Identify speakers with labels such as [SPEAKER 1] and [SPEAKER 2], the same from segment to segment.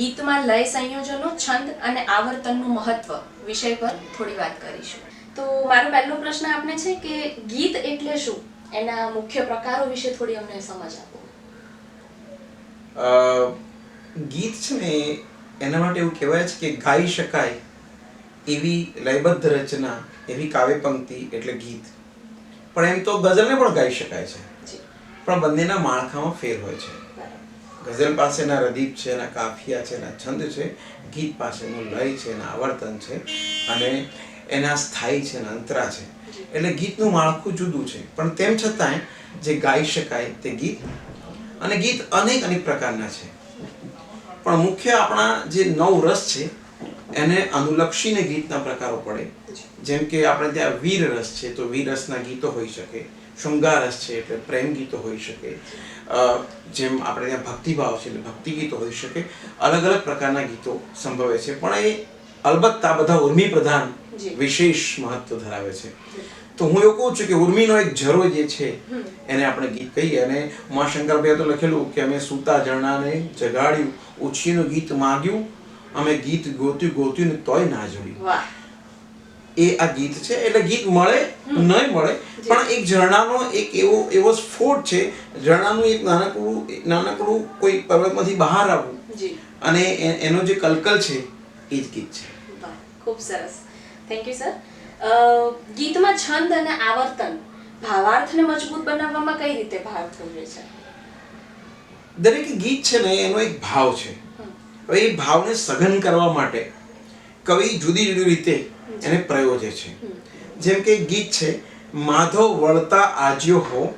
[SPEAKER 1] ગીતમાં લય સંયોજનો છંદ અને આવર્તનનું મહત્વ વિષય પર થોડી વાત કરીશું. તો મારો પહેલો પ્રશ્ન આપને છે કે ગીત એટલે શું? એના મુખ્ય પ્રકારો વિશે થોડી અમને સમજ આપો.
[SPEAKER 2] ગીત છે ને એના માટે એવું કહેવાય છે કે ગાઈ શકાય એવી લયબદ્ધ રચના એવી કાવ્ય પંક્તિ એટલે ગીત. પણ એમ તો ગઝલને પણ ગાઈ શકાય છે. પણ બંનેના માળખામાં ફેર હોય છે. ગઝલ પાસેના રદીપ છે એના કાફિયા છે એના છંદ છે ગીત પાસેનું લય છે એના આવર્તન છે અને એના સ્થાયી છે એના અંતરા છે. એટલે ગીતનું માળખું જુદું છે. પણ તેમ છતાંય જે ગાઈ શકાય તે ગીત અને ગીત અનેક અનેક પ્રકારના છે. પણ મુખ્ય આપણા જે નવ રસ છે એને અનુલક્ષીને ગીતના પ્રકારો પડે. જેમ કે આપણે ત્યાં વીર રસ છે તો વીર રસના ગીતો હોઈ શકે. શૃંગાર રસ છે એટલે પ્રેમ ગીતો હોઈ શકે. જેમ આપણે ત્યાં ભક્તિભાવ છે એટલે ભક્તિ ગીતો હોઈ શકે અલગ અલગ પ્રકારના ગીતો સંભવે છે. પણ એ અલબત્ત આ બધા ઉર્મી પ્રધાન વિશેષ મહત્વ ધરાવે છે. તો હું એવું કહું છું કે ઉર્મિનો એક ઝરો જે છે એને આપણે ગીત કહીએ. અને ઉમાશંકરભાઈએ તો લખેલું કે અમે સૂતા ઝરણાને જગાડ્યું ઉછીનું ગીત માગ્યું અમે ગીત ગોત્યું ગોત્યું ને તોય ના જોડ્યું. એ આ ગીત છે. એટલે ગીત મળે નહીં મળે પણ એક ઝરણાનો એક એવો એવો સ્ફોટ છે. ઝરણાનું એક નાનકડું નાનકડું કોઈ પર્વતમાંથી બહાર આવવું. અને એનો જે કલકલ છે એ જ ગીત છે.
[SPEAKER 1] ખૂબ સરસ. થેન્ક યુ સર ગીતમાં છંદ અને આવર્તન ભાવાર્થને મજબૂત બનાવવામાં કઈ રીતે ભાવ ભજવે છે?
[SPEAKER 2] દરેક ગીત છે ને એનો એક ભાવ છે. હવે એ ભાવને સઘન કરવા માટે કવિ જુદી જુદી રીતે એને પ્રયોજે છે. જેમ કે ગીત છે માધવ વળતા આજ્યો હો.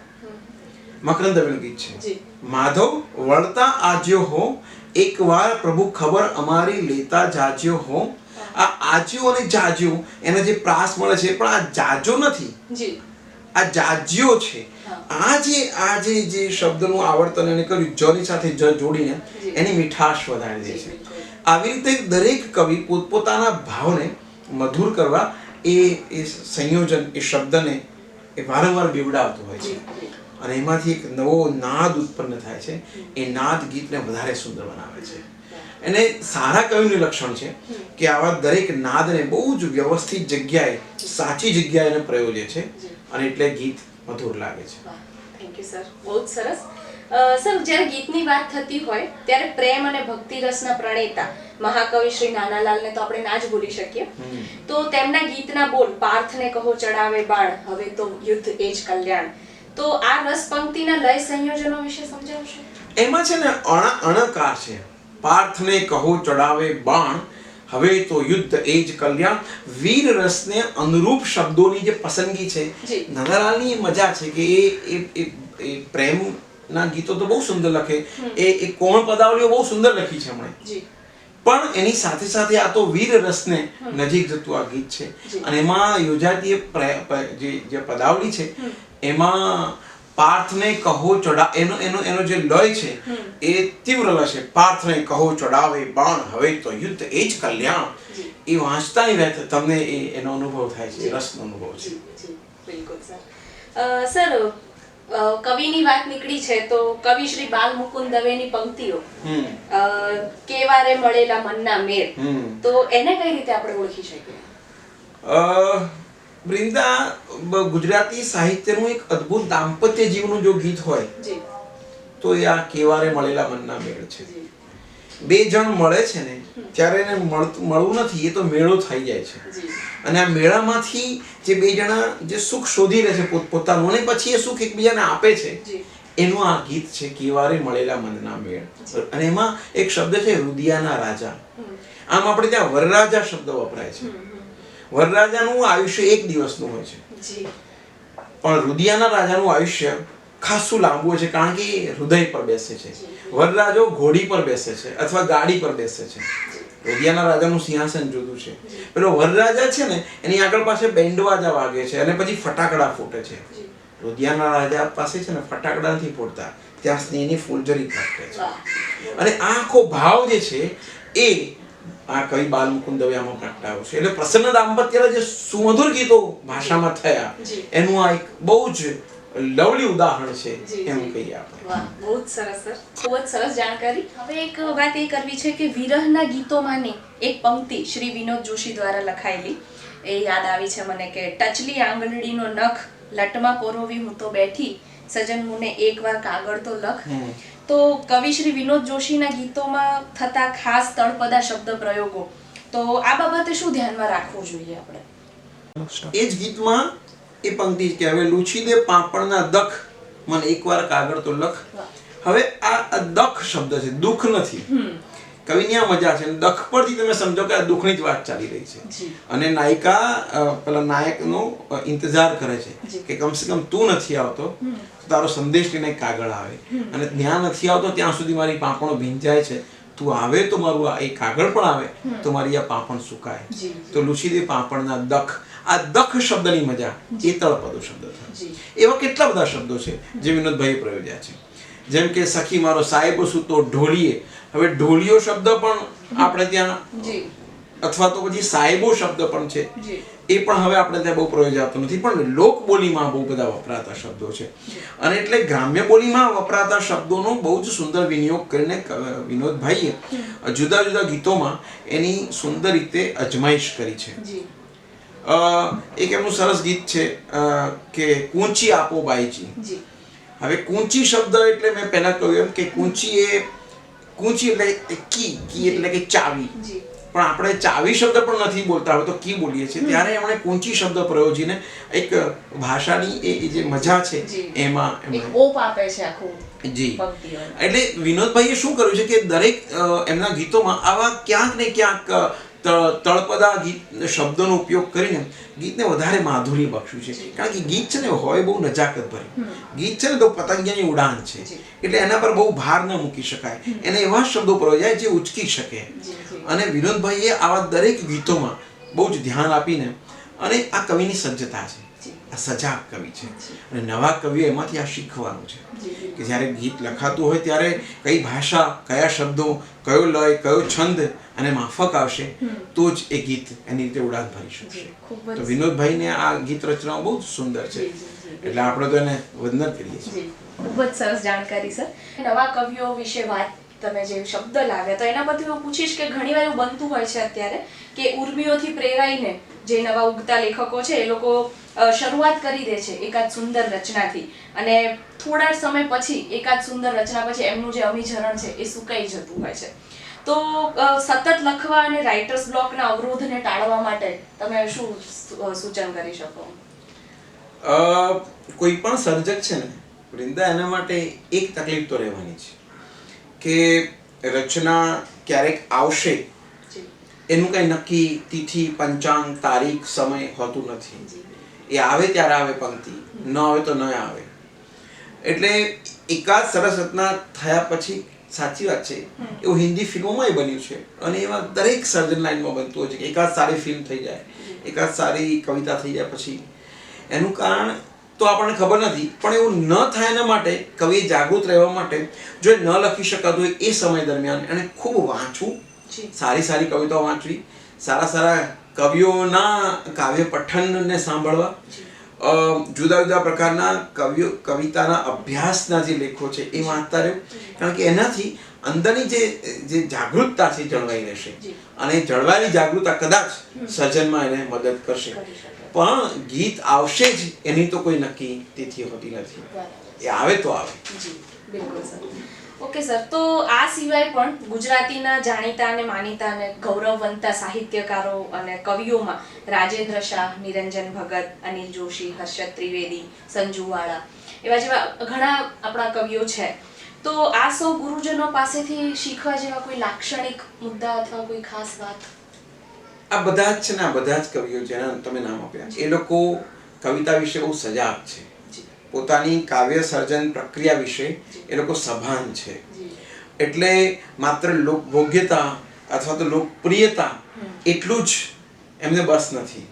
[SPEAKER 2] મકરંદ દવેનું ગીત છે. માધવ વળતા આજ્યો હો એકવાર પ્રભુ ખબર અમારી લેતા જાજ્યો હો. આ આજ્યો અને જાજ્યો એના જે પ્રાસ મળે છે પણ આ જાજો નથી. આ જાજ્યો છે. આ જે આ જે જે શબ્દનું આવર્તન એને કર્યું જની સાથે જ જોડીને એની મીઠાશ વધારી દે છે. આવી રીતે દરેક કવિ પોતપોતાના ભાવને મધુર કરવા એ એ સંયોજન એ શબ્દને એ વારંવાર બીવડાવતો હોય છે. અને એમાંથી એક નવો નાદ ઉત્પન્ન થાય છે. એ નાદ ગીતને વધારે સુંદર બનાવે છે. એને સારા કવિનું લક્ષણ છે કે આવા દરેક નાદને બહુ જ વ્યવસ્થિત જગ્યાએ સાચી જગ્યાએ એને પ્રયોજે છે. અને એટલે ગીત મધુર લાગે છે.
[SPEAKER 1] થેન્ક યુ સર બહુ સરસ. સર જ્યારે ગીતની વાત થતી હોય ત્યારે પ્રેમ અને ભક્તિ રસના પ્રણેતા મહાકવિ શ્રી નાનાલાલને તો આપણે ના જ ભૂલી શકીએ. તો તેમના ગીતના બોલ પાર્થને કહો ચડાવે બાણ હવે તો યુદ્ધ એ જ કલ્યાણ. તો આ રસ પંક્તિના લય સંયોજનો વિશે સમજાવશો?
[SPEAKER 2] એમાં છે ને અણ અણકાર છે. પાર્થને કહો ચડાવે બાણ હવે તો યુદ્ધ એ જ કલ્યાણ. વીર રસને અનુરૂપ શબ્દોની જે પસંદગી છે નાનાલાલની મજા છે કે એ એ એ- પ્રેમના ગીતો તો બહુ સુંદર લખે. એ એ કોણ પદાવલીઓ બહુ સુંદર લખી છે
[SPEAKER 1] હમણે
[SPEAKER 2] પણ એની સાથે સાથે આ તો વીર રસને નજીક જતું આ ગીત છે. અને એમાં યોજાતી જે જે પદાવલી છે એમાં પાર્થને કહો ચડા એનો એનો એનો જે લય છે એ તીવ્ર છે. પાર્થને કહો ચડાવે બાણ હવે તો યુદ્ધ એ જ કલ્યાણ. એ વાંચતા નહીં રહેતા તમને એનો અનુભવ થાય છે રસનો અનુભવ છે.
[SPEAKER 1] બિલકુલ સર. સર કવિની વાત નીકળી છે તો કવિ શ્રી બાલ મુકુંદ દવેની પંક્તિઓ કેવારે મળેલા મનના મેર તો એને કઈ રીતે આપણે ઓળખી શકીએ?
[SPEAKER 2] બ્રિંદા ગુજરાતી સાહિત્યનું એક અદ્ભુત દાંપત્ય જીવનું જો ગીત હોય તો એ આ કેવારે મળેલા મનના મેળ છે. બે જણ મળે છે ને ત્યારે એને મળવું નથી એ તો મેળો થઈ જાય છે. અને આ મેળામાંથી જે બે જણા જે સુખ શોધી રહે છે પોતપોતાનું અને પછી એ સુખ એકબીજાને આપે છે એનું આ ગીત છે કેવારે મળેલા મનના મેળ. અને એમાં એક શબ્દ છે રુદિયાના રાજા. આમ આપણે ત્યાં વરરાજા શબ્દ વપરાય છે. વરરાજાનું આયુષ્ય એક દિવસનું હોય છે. પણ રુદિયાના રાજાનું આયુષ્ય ખાસું લાંબુ હોય છે કારણ કે હૃદય પર બેસે છે. વરરાજો ઘોડી પર બેસે છે અથવા ગાડી પર બેસે છે. રુદિયાના રાજાનું સિંહાસન જુદું છે. પેલો વરરાજા છે ને એની આગળ પાસે બેન્ડવાજા વાગે છે અને પછી ફટાકડા ફૂટે છે. રોદિયાના રાજા પાસે છે ને ફટાકડા નથી ફૂટતા. ત્યાં સ્નેહની ફૂલઝરી ફાટે છે. અને આખો ભાવ જે છે એ આ કવિ બાલમુકુંદ દવે આમાં પ્રગટાવ્યો છે. એટલે પ્રસન્ન દાંપત્યના જે સુમધુર ગીતો ભાષામાં થયા એનું આ એક બહુ જ લવલી ઉદાહરણ છે એમ. કહીએ આપણે.
[SPEAKER 1] બહુ જ સરસ સર. ખૂબ જ સરસ જાણકારી. હવે એક વાત એ કરવી છે કે વિરહના ગીતોમાંની એક પંક્તિ શ્રી વિનોદ જોશી દ્વારા લખાયેલી. એ યાદ આવી છે મને કે ટચલી આંગળીનો નખ લટમાં પોરોવી હું તો બેઠી સજન મુને એકવાર કાગળ તો લખ. તો કવિ શ્રી વિનોદ જોશીના ગીતોમાં થતા ખાસ તળપદા શબ્દ પ્રયોગો. તો આ બાબતે શું ધ્યાનમાં રાખવું જોઈએ આપણે?
[SPEAKER 2] એ જ ગીતમાં એ પંક્તિ છે. કે હવે લૂછી દે પાપણના દખ. મને એકવાર કાગળ તો લખ. હવે આ દખ શબ્દ છે. દુઃખ નથી. કવિની આ મજા છે. દખ પરથી તમે સમજો કે આ દુઃખની જ વાત ચાલી રહી છે. અને નાયિકા પેલા નાયકનો ઇંતજાર કરે છે કે કમસે કમ તું નથી આવતો તારો સંદેશ લઈને કાગળ આવે. અને ત્યાં નથી આવતો ત્યાં સુધી મારી પાંપણો ભીંજાય છે. તું આવે તો મારું આ એ કાગળ પણ આવે તો મારી આ પાંપણ સુકાય. તો લુસીદે પાંપણના દખ. આ દખ શબ્દની મજા એ તળપદો શબ્દ થાય એવા કેટલા બધા શબ્દો છે જે વિનોદભાઈએ પ્રયોજ્યા છે. જેમ કે સખી મારો સાહેબ સૂતો ઢોળીએ હવે ઢોલિયો શબ્દ પણ આપણે ત્યાં અથવા તો પછી સાહેબો શબ્દ પણ છે. એ પણ હવે આપણે ત્યાં બહુ પ્રયોજાતો નથી પણ લોક બોલીમાં બહુ બધા વપરાતા શબ્દો છે. અને એટલે ગ્રામ્ય બોલીમાં વપરાતા શબ્દોનો બહુ જ સુંદર વિનિયોગ કરીને વિનોદભાઈએ જુદા જુદા ગીતોમાં એની સુંદર રીતે અજમાઈશ કરી છે. એક એમનું સરસ ગીત છે કે કુંચી આપો બાઈજી. હવે કુંચી શબ્દ એટલે મેં પહેલા કહ્યું એમ કે કુંચી એ કુંચી એટલે કી કી એટલે કે ચાવી. પણ આપણે ચાવી શબ્દ પણ નથી બોલતા હવે તો કી બોલીએ છીએ. ત્યારે એમણે કુંચી શબ્દ પ્રયોજીને એક ભાષાની એ જે મજા છે એમાં
[SPEAKER 1] ઓપ આપે છે આખું
[SPEAKER 2] જી. એટલે વિનોદભાઈએ શું કર્યું છે કે દરેક એમના ગીતોમાં આવા ક્યાંક ને ક્યાંક તળપદા ગીત શબ્દોનો ઉપયોગ કરીને ગીતને વધારે માધુર્ય બક્ષ્યું છે. કારણ કે ગીત છે ને હોય બહુ નજાકત ભર્યું ગીત છે ને તો પતંગિયાની ઉડાન છે. એટલે એના પર બહુ ભાર ન મૂકી શકાય. એને એવા શબ્દો પ્રયોજાય જે ઉચકી શકે. અને વિનોદભાઈએ આવા દરેક ગીતોમાં બહુ જ ધ્યાન આપીને અને આ કવિની સજ્જતા છે. આ સજાગ કવિ છે. અને નવા કવિઓ એમાંથી આ શીખવાનું છે. કે જ્યારે ગીત લખાતું હોય ત્યારે કઈ ભાષા કયા શબ્દો કયો લય કયો છંદ અને માફક આવશે તો જ એ ગીત એની રીતે ઉડાન ભરી શકશે.
[SPEAKER 1] જી, ખૂબ જ
[SPEAKER 2] તો વિનોદભાઈને આ ગીત રચનાઓ બહુ જ સુંદર છે. એટલે આપણે તો એને વંદન કરીએ છીએ.
[SPEAKER 1] ખૂબ જ સરસ જાણકારી સર. નવા કવિઓ વિશે વાત તમે જે શબ્દ લાવ્યા તો એના પરથી હું પૂછીશ કે ઘણીવાર એવું બનતું હોય છે અત્યારે કે ઉર્મિઓથી પ્રેરાઈને જે નવા ઉગતા લેખકો છે એ લોકો શરૂઆત કરી દે છે એકાદ સુંદર રચનાથી. અને થોડા સમય પછી એકાદ સુંદર રચના પછી એમનું જે અભિચરણ છે એ સુકાઈ જતું હોય છે. તો સતત લખવા અને રાઇટર્સ બ્લોકના અવરોધને ટાળવા માટે તમે શું સૂચન કરી શકો?
[SPEAKER 2] કોઈ પણ સર્જક છે ને વૃંદા એના માટે એક તકલીફ તો રહેવાની છે કે રચના ક્યારેક આવશે એનું કઈ નક્કી તિથિ પંચાંગ તારીખ સમય હોતું નથી. એ આવે ત્યારે આવે પંક્તિ ન આવે તો ન આવે. એટલે એકાદ સરસ રચના થયા પછી સાચી વાત છે. એવું હિન્દી ફિલ્મોમાંય બન્યું છે. અને એવા દરેક સર્જન લાઈનમાં બનતું હોય છે કે એકાદ સારી ફિલ્મ થઈ જાય એકાદ સારી કવિતા થઈ જાય પછી. એનું કારણ તો આપણને ખબર નથી પણ એવું ન થાય એના માટે કવિએ જાગૃત રહેવા માટે જો એ ન લખી શકાતું હોય એ સમય દરમિયાન એને ખૂબ વાંચવું. સારી સારી કવિતાઓ વાંચવી સારા સારા કવિઓના કાવ્ય પઠનને સાંભળવા જુદા જુદા પ્રકારના કવિઓ કવિતાના અભ્યાસના જે લેખો છે એ વાંચતા રહ્યો. કારણ કે એનાથી અંદરની જે જે જાગૃતતા છે જળવાઈ રહેશે. અને જળવાયેલી જાગૃતતા કદાચ સર્જનમાં એને મદદ કરશે. પણ ગીત આવશે જ એની તો કોઈ નક્કી તિથિ હોતી નથી. એ આવે તો આવે.
[SPEAKER 1] બિલકુલ સર. Okay, sir. તો આ સિવાય પણ ગુજરાતીના જાણીતા અને માનીતા અને ગૌરવવંતા સાહિત્યકારો અને કવિઓમાં રાજેન્દ્ર શાહ, નિરંજન ભગત, અનિલ જોશી, હર્ષદ ત્રિવેદી સંજુવાળા એવા જેવા ઘણા આપણા કવિઓ છે. તો આ સૌ ગુરુજનો પાસેથી શીખવા જેવા કોઈ લાક્ષણિક મુદ્દા અથવા કોઈ ખાસ વાત?
[SPEAKER 2] આ બધા જ છે ને, આ બધા જ કવિઓ જેના તમે નામ આપ્યા એ લોકો કવિતા વિશે બહુ સજાગ છે. પોતાની કાવ્ય સર્જન પ્રક્રિયા વિશે એ લોકો સભાન છે. એટલે માત્ર લોકભોગ્યતા અથવા તો લોકપ્રિયતા એટલું જ એમને બસ નથી.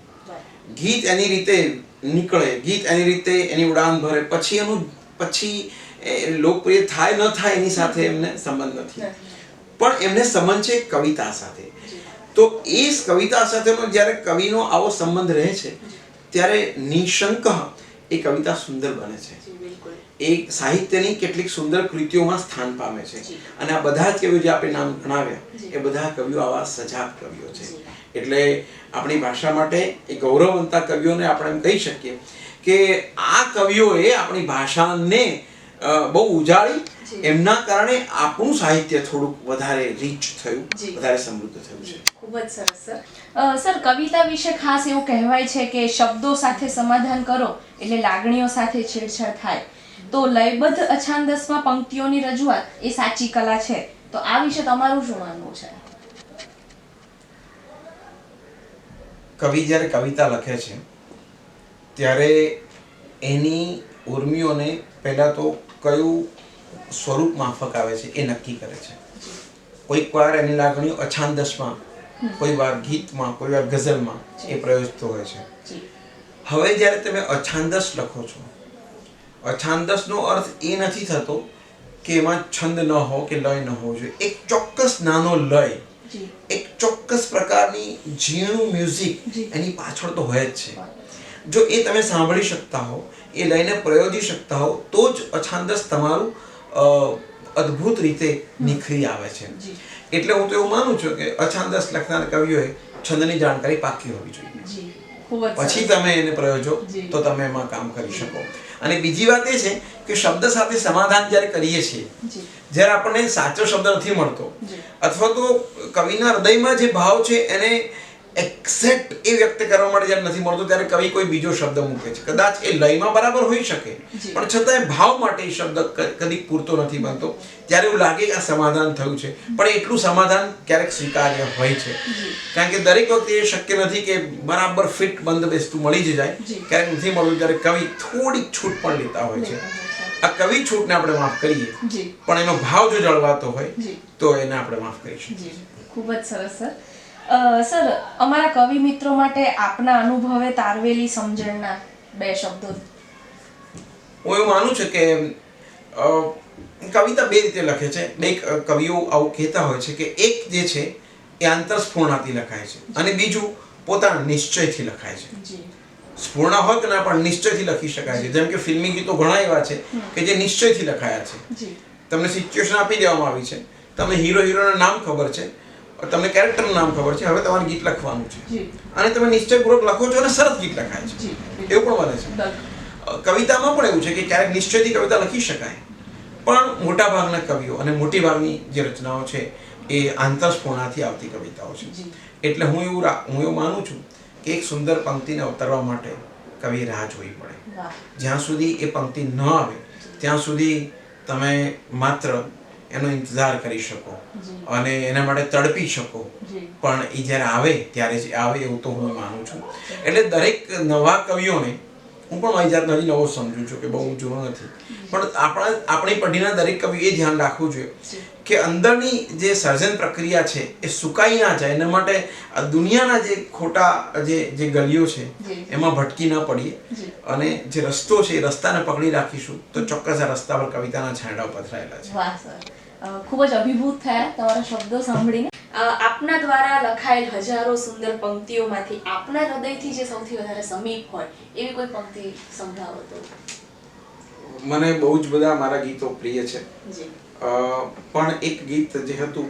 [SPEAKER 2] ગીત એની રીતે નીકળે ગીત એની રીતે એની ઉડાન ભરે પછી એનું પછી લોકપ્રિય થાય ન થાય એની સાથે એમને સંબંધ નથી. પણ એમને સંબંધ છે કવિતા સાથે. તો એ કવિતા સાથેનો જ્યારે કવિનો આવો સંબંધ રહે છે ત્યારે નિશંક એ કવિતા સુંદર બને છે. એ સાહિત્યની કેટલીક સુંદર કૃતિઓમાં સ્થાન પામે છે. અને આ બધા જ કવિઓ જે આપણે નામ ગણાવ્યા એ બધા કવિઓ આવા સજાગ કવિઓ છે. એટલે આપણી ભાષા માટે એ ગૌરવવંતા કવિઓને આપણે એમ કહી શકીએ કે આ કવિઓએ આપણી ભાષાને બહુ ઉજાળી. એમના કારણે આપણું સાહિત્ય થોડુંક વધારે રીચ થયું વધારે સમૃદ્ધ થયું છે.
[SPEAKER 1] ખૂબ જ સરસ સર. સર કવિતા વિશે ખાસ એવું કહેવાય છે કે શબ્દો સાથે સમાધાન કરો એટલે લાગણીઓ સાથે છેડછાડ થાય. તો લયબદ્ધ અછાંદસમાં પંક્તિઓની રજૂઆત એ સાચી કલા છે. તો આ વિશે તમારું શું માનવું છે?
[SPEAKER 2] કવિ જ્યારે કવિતા લખે છે ત્યારે એની ઉર્મિઓને પહેલાં તો કયું સ્વરૂપ માફક આવે છે એ નક્કી કરે છે. કોઈક વાર એની લાગણીઓ અછાંદસમાં કોઈ વાર ગીતમાં કોઈ વાર ગઝલમાં એ પ્રયોજતો હોય છે. હવે જ્યારે તમે અછાંદસ લખો છો અછાંદસનો અર્થ એ નથી થતો કે એમાં છંદ ન હો કે લય ન હોવો જોઈએ. એક ચોક્કસ નાનો લય એક ચોક્કસ પ્રકારની ઝીણું મ્યુઝિક એની પાછળ તો હોય જ છે. જો એ તમે સાંભળી શકતા હો એ લઈને પ્રયોજી શકતા હો તો જ અછાંદસ તમારું અદ્ભુત રીતે નિખરી આવે છે. એટલે હું તો એવું માનું છું કે અછાંદસ લખનાર કવિઓએ છંદની જાણકારી પાકી હોવી જોઈએ. પછી તમે એને પ્રયોજો તો તમે એમાં કામ કરી શકો. અને બીજી વાત એ છે કે શબ્દ સાથે સમાધાન જ્યારે કરીએ છીએ જ્યારે આપણને સાચો શબ્દ નથી મળતો અથવા તો કવિના હૃદયમાં જે ભાવ છે એને એક્ઝેક્ટ એ વ્યક્ત કરવા માટે જ્યારે નથી મળતો ત્યારે કવિ કોઈ બીજો શબ્દ મૂકે છે. કદાચ એ લયમાં બરાબર હોઈ શકે. પણ છતાંય ભાવ માટે એ શબ્દ કદી પૂરતો નથી બનતો. ત્યારે એવું લાગે કે આ સમાધાન થયું છે. પણ એટલું સમાધાન ક્યારેક સ્વીકાર્ય હોય છે. કારણ કે દરેક વખતે એ શક્ય નથી કે બરાબર ફિટ બંધ બેસતું મળી જ જાય. ક્યારેક નથી મળતું ત્યારે કવિ થોડીક છૂટ પણ લેતા હોય છે. આ કવિ છૂટને આપણે માફ કરીએ. પણ એનો ભાવ જો જળવાતો હોય તો એને આપણે માફ
[SPEAKER 1] કરીશું. ખૂબ જ સરસ સર. સર અમારા કવિ મિત્રો માટે આપના અનુભવે તારવેલી સમજણના બે શબ્દો.
[SPEAKER 2] હું એવું માનું છું કે કવિતા બે રીતે લખે છે. બે કવિઓ આવું કહેતા હોય છે કે એક જે છે એ આંતરસ્ફૂર્ણાથી લખાય છે અને બીજું પોતાના નિશ્ચયથી લખાય છે. સ્ફૂર્ણ હોય કે ના પણ નિશ્ચયથી લખી શકાય છે. જેમ કે ફિલ્મી ગીતો ઘણા એવા છે કે જે નિશ્ચયથી લખાયા છે. તમને સિચ્યુએશન આપી દેવામાં આવી છે. તમને હીરો હીરોના નામ ખબર છે. તમને કેરેક્ટરનું નામ ખબર છે. હવે તમારે ગીત લખવાનું છે. અને તમે નિશ્ચયપૂર્વક લખો છો અને સરસ ગીત લખાય છે. એવું પણ બને છે. કવિતામાં પણ એવું છે કે ક્યારેક નિશ્ચયથી કવિતા લખી શકાય. પણ મોટા ભાગના કવિઓ અને મોટી ભાગની જે રચનાઓ છે એ આંતરસ્ફૂર્ણાથી આવતી કવિતાઓ છે. એટલે હું એવું હું એવું માનું છું કે એક સુંદર પંક્તિને અવતરવા માટે કવિ રાહ જોવી પડે. જ્યાં સુધી એ પંક્તિ ન આવે ત્યાં સુધી તમે માત્ર એનો ઇંતજાર કરી શકો અને એના માટે તડપી શકો. પણ એ જ્યારે આવે ત્યારે જ આવે એવું તો હું માનું છું. એટલે દરેક નવા કવિઓને હું પણ મારી જાતને હજી નવો સમજું છું કે બહુ હું જૂનો નથી. પણ આપણા આપણી પઢીના દરેક કવિ એ ધ્યાન રાખવું જોઈએ કે અંદરની જે સર્જન પ્રક્રિયા છે એ સુકાઈ ના જાય. એના માટે આ દુનિયાના જે ખોટા જે જે ગલીઓ છે એમાં ભટકી ના પડીએ. અને જે રસ્તો છે એ રસ્તાને પકડી રાખીશું તો ચોક્કસ આ રસ્તા પર કવિતાના છાંડા પથરાયેલા છે.
[SPEAKER 1] વાહ સર. અ, ખૂબ જ અભિભૂત થયા તમારા શબ્દો સાંભળીને. આપના દ્વારા લખાયેલ હજારો સુંદર પંક્તિઓમાંથી આપના હૃદયથી જે સૌથી વધારે સમીપ હોય એવી કોઈ પંક્તિ સંભળાવો તો?
[SPEAKER 2] મને બહુ જ બધા મારા ગીતો પ્રિય છે. પણ એક ગીત જે હતું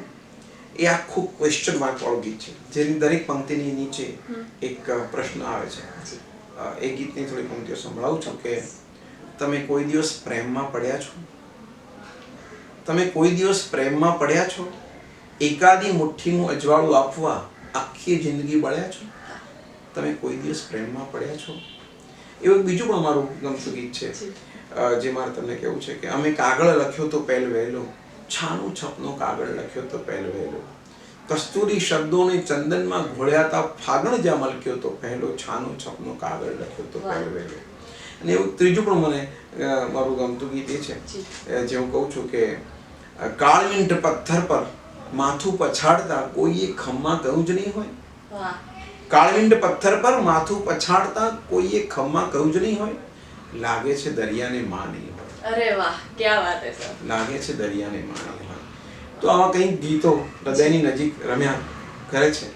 [SPEAKER 2] એ આખું ક્વેશ્ચન માર્ક વાળું ગીત છે. જેની દરેક પંક્તિની નીચે એક પ્રશ્ન આવે છે. એ ગીતની થોડી પંક્તિઓ સંભળાવું છું કે તમે કોઈ દિવસ પ્રેમમાં પડ્યા છો? તમે કોઈ દિવસ પ્રેમમાં પડ્યા છો? એકાદી મુઠ્ઠીનું અજવાળું આપવા આખી જિંદગી બળ્યા છો? તમે કોઈ દિવસ પ્રેમમાં પડ્યા છો? એવું બીજું પણ મારું ગમતું ગીત છે
[SPEAKER 1] જી.
[SPEAKER 2] મારે તમને કેવું છે કે અમે કાગળ લખ્યો તો પહેલ વહેલો. છાનું છપનો કાગળ લખ્યો તો પહેલ વહેલો. કસ્તુરી શબ્દોને ચંદનમાં ઘોળ્યાતા ફાગણ જ્યાં મલક્યો તો પહેલો છાનું છપનો કાગળ લખ્યો તો પહેલ વહેલો. અને એવું ત્રીજું પણ મને મારું ગમતું ગીત એ છે.
[SPEAKER 1] જે.
[SPEAKER 2] હું કહું છું કે અ, પથ્થર પર માથું પછાડતા કોઈએ ખમ્મા કહ્યું જ નહીં હોય. કાળવિંડ પથ્થર પર માથું પછાડતા કોઈએ ખમ્મા કહ્યું જ નહીં હોય. લાગે છે દરિયાને માં નહીં હોય.
[SPEAKER 1] અરે વાહ ક્યાં વાત હે સર.
[SPEAKER 2] લાગે છે દરિયાને માં નહીં હોય. તો આવા કંઈક ગીતો હૃદયની નજીક રમ્યા કરે છે.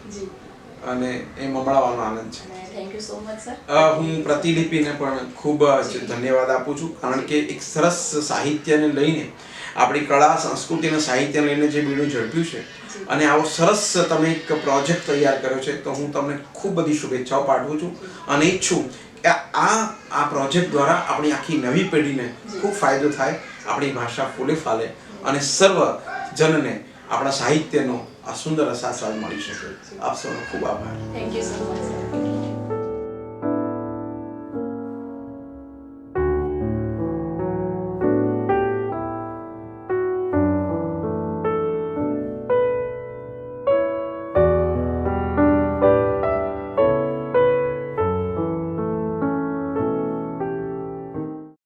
[SPEAKER 2] અને એ મમળાવાનો આનંદ છે.
[SPEAKER 1] Thank you so much sir
[SPEAKER 2] હું પ્રતિલિપિને પણ ખૂબ જ ધન્યવાદ આપું છું કારણ કે એક સરસ સાહિત્યને લઈને આપણી કળા સંસ્કૃતિ અને સાહિત્ય લઈને જે બીડું ઝડપ્યું છે અને આવો સરસ તમે એક પ્રોજેક્ટ તૈયાર કર્યો છે તો હું તમને ખૂબ બધી શુભેચ્છાઓ પાઠવું છું અને ઈચ્છું કે આ આ પ્રોજેક્ટ દ્વારા આપણી આખી નવી પેઢીને ખૂબ ફાયદો થાય આપણી ભાષા ફૂલે ફાલે અને સર્વ જનને આપણા સાહિત્યનો આ સુંદર રસાસ્વાદ મળી શકે. આપ સૌનો ખૂબ આભાર.
[SPEAKER 1] Thank you so much sir